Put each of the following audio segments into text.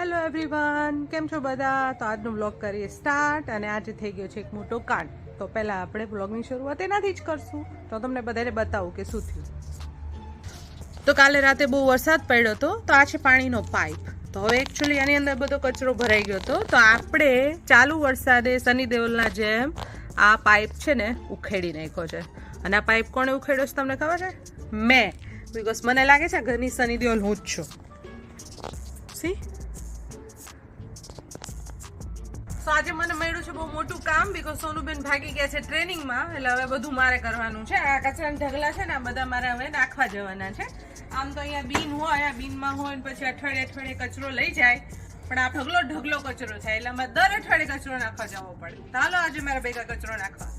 Hello everyone કેમ છો બધા? તો આજનો બ્લોગ કરીએ સ્ટાર્ટ અને આજે થઈ ગયો છે એક મોટો કાંડ. તો પહેલાં આપણે બ્લોગની શરૂઆત એનાથી જ કરશું. તો તમને બધાને બતાવું કે શું થયું. તો કાલે રાતે બહુ વરસાદ પડ્યો હતો, તો આ છે પાણીનો પાઇપ. તો હવે એકચ્યુઅલી આની અંદર બધો કચરો ભરાઈ ગયો હતો. તો આપણે ચાલુ વરસાદે સની દેઓલના જેમ આ પાઇપ છે ને ઉખેડી નાખ્યો છે. અને આ પાઇપ કોણે ઉખેડ્યો છે તમને ખબર છે? મેં. બિકોઝ મને લાગે છે ઘરની સની દેઓલ હું જ છું. સી તો આજે મને મળ્યું છે બહુ મોટું કામ બીકોઝ સોનુબેન ભાગી ગયા છે ટ્રેનિંગમાં. એટલે હવે બધું મારે કરવાનું છે. આ કચરાના ઢગલા છે ને, આ બધા મારે હવે નાખવા જવાના છે. આમ તો અહીંયા બીન હોય, આ બીનમાં હોય ને પછી અઠવાડિયે અઠવાડિયે કચરો લઈ જાય. પણ આ ઢગલો ઢગલો કચરો થાય. એટલે અમે દર અઠવાડિયે કચરો નાખવા જવો પડે. ચાલો આજે મારા ભેગા કચરો નાખવા.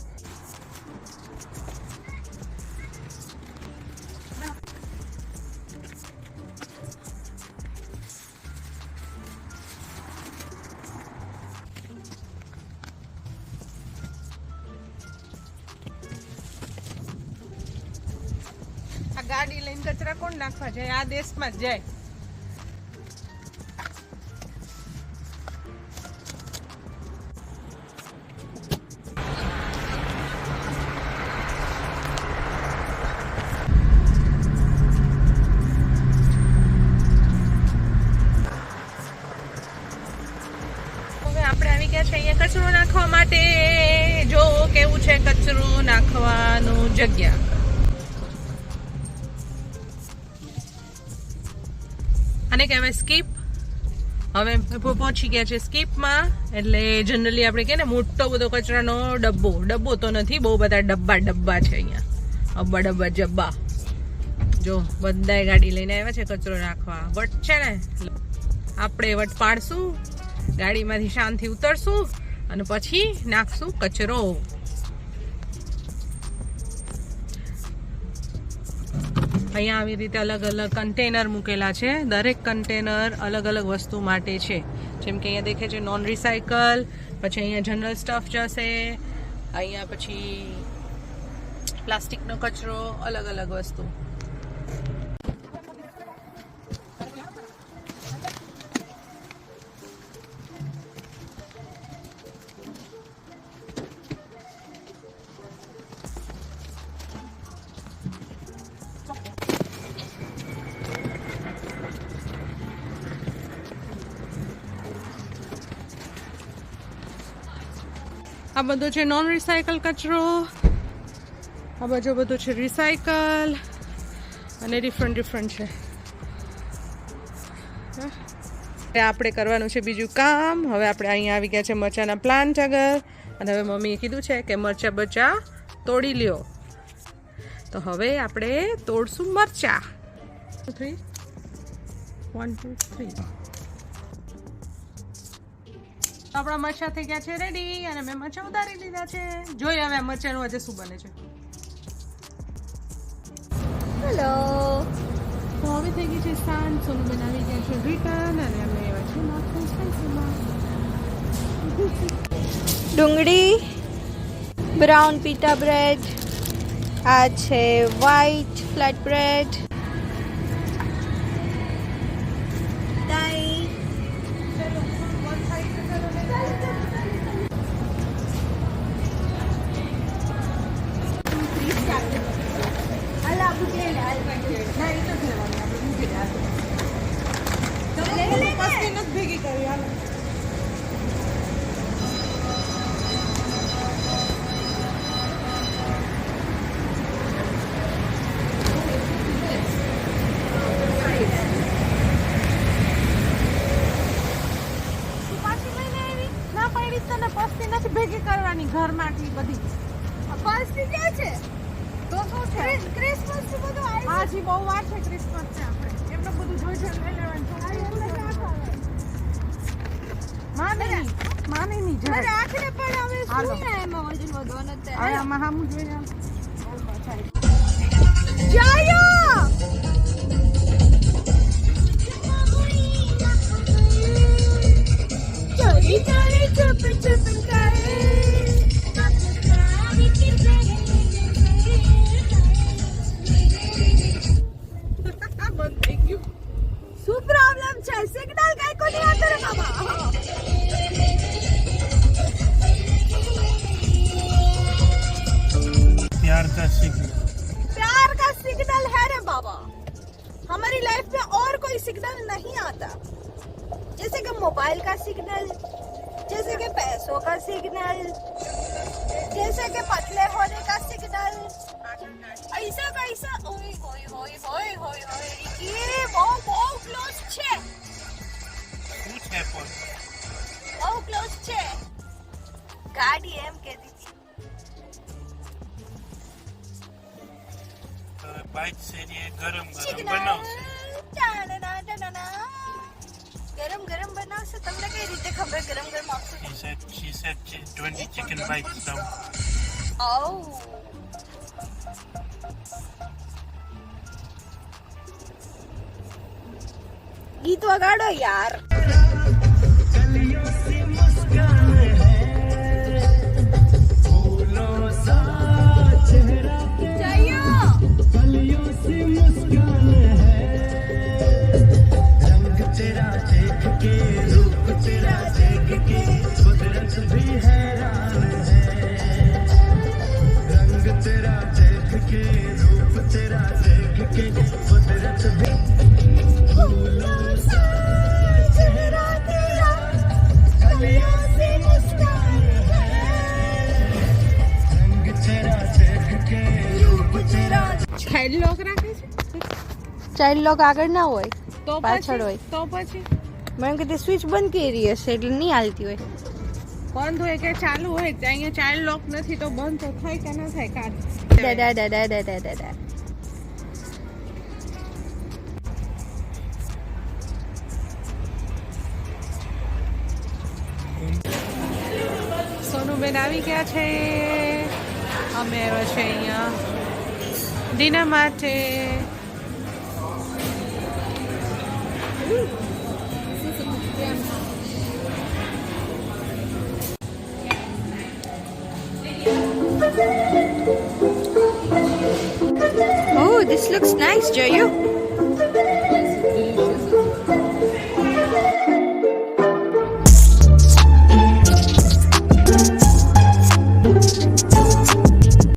ગાડી લઈને કચરા કોણ નાખવા જાય? આ દેશમાં જ જાય. અહીંયા કચરો નાખવા માટે. જો કેવું છે કચરો નાખવાનું જગ્યા. આને કહેવાય સ્કીપ હવે પહોંચી ગયા છે સ્કીપમાં એટલે જનરલી આપણે કહે ને, મોટો બધો કચરાનો ડબ્બો. ડબ્બો તો નથી, બહુ બધા ડબ્બા ડબ્બા છે અહીંયા. અબ્બા ડબ્બા, જબ્બા. જો, બધાય ગાડી લઈને આવ્યા છે કચરો રાખવા વટ છે ને, આપણે વટ પાડશું, ગાડીમાંથી શાંતિ ઉતરશું, અને પછી નાખશું કચરો. અહીંયા આવી રીતે અલગ અલગ કન્ટેનર મૂકેલા છે. દરેક કન્ટેનર અલગ અલગ વસ્તુ માટે છે. જેમ કે અહીંયા દેખે છે નોન રિસાયકલ પછી અહીંયા જનરલ સ્ટફ જશે, અહીંયા પછી પ્લાસ્ટિકનો કચરો, અલગ અલગ વસ્તુ. આ બધો છે નોન રિસાયકલ કચરો. આ બાજુ બધું છે રિસાયકલ અને ડિફરન્ટ ડિફરન્ટ છે. આપણે કરવાનું છે બીજું કામ. હવે આપણે અહીંયા આવી ગયા છે મરચાના પ્લાન્ટ આગળ. અને હવે મમ્મીએ કીધું છે કે મરચા બચા તોડી લ્યો. તો હવે આપણે તોડશું મરચા. થ્રી વન ટુ થ્રી આપણા મરચા થઈ ગયા છે રેડી અને મેં મરચા ઉતારી લીધા છે. જોઈએ હવે મરચાનું આજે શું બને છે. હેલો તો હવે થઈ ગઈ છે સાંજ સોનું બનાવી ગયા છે રિટર્ન અને અમે એવા છે ડુંગળી બ્રાઉન પીટા બ્રેડ આ છે વ્હાઈટ ફ્લેટ બ્રેડ પડી તને પસ્તી નથી ભેગી કરવાની ઘરમાંથી બધી. પસ્તી ક્યાં છે? તો શું છે. ક્રિસમસ બધું આવી હાજી બહુ વાર છે ક્રિસમસ છે આપણે. એમને બધું જોઈ જોઈ લઈ લેવાનું. માને માની ની નહીં મને આખરે પણ હવે શું ને એમાં વજન વધવાનું છે આમાં હામું જોઈને. જાયો मोबाइल का सिग्नल जैसे कि पैसों का सिग्नल जैसे कि पतले होने का सिग्नल ऐसा कैसा ओए होए होए होए होए होए ये બહુ બહુ ક્લોઝ છે શું છે પણ બહુ ક્લોઝ છે ગાડી એમ કહેતી હતી હવે બાઇક છે ને એ ગરમ ગરમ સિગ્નલ બનાવશે ગરમ તમને કઈ રીતે ખબર? ગરમ ગરમ આપશે? She said, she said twenty 20 chicken bites down. આઉ ગીત વગાડો યાર. ચાઇલ્ડ લોક આગળ ના હોય તો પાછળ હોય. તો પછી? મેં કે તે સ્વિચ બંધ કરી હશે એટલે નહીં હાલતી હોય. બંધ હોય કે ચાલુ હોય? ત્યાં અહીંયા ચાઇલ્ડ લોક નથી તો બંધ તો થાય કે ના થાય કાર દાદા દાદા દાદા દાદા સોનુબેન આવી ગયા છે. અમે આવ્યા છે અહીંયા. ડિનર માટે Oh, this looks nice, Joyu.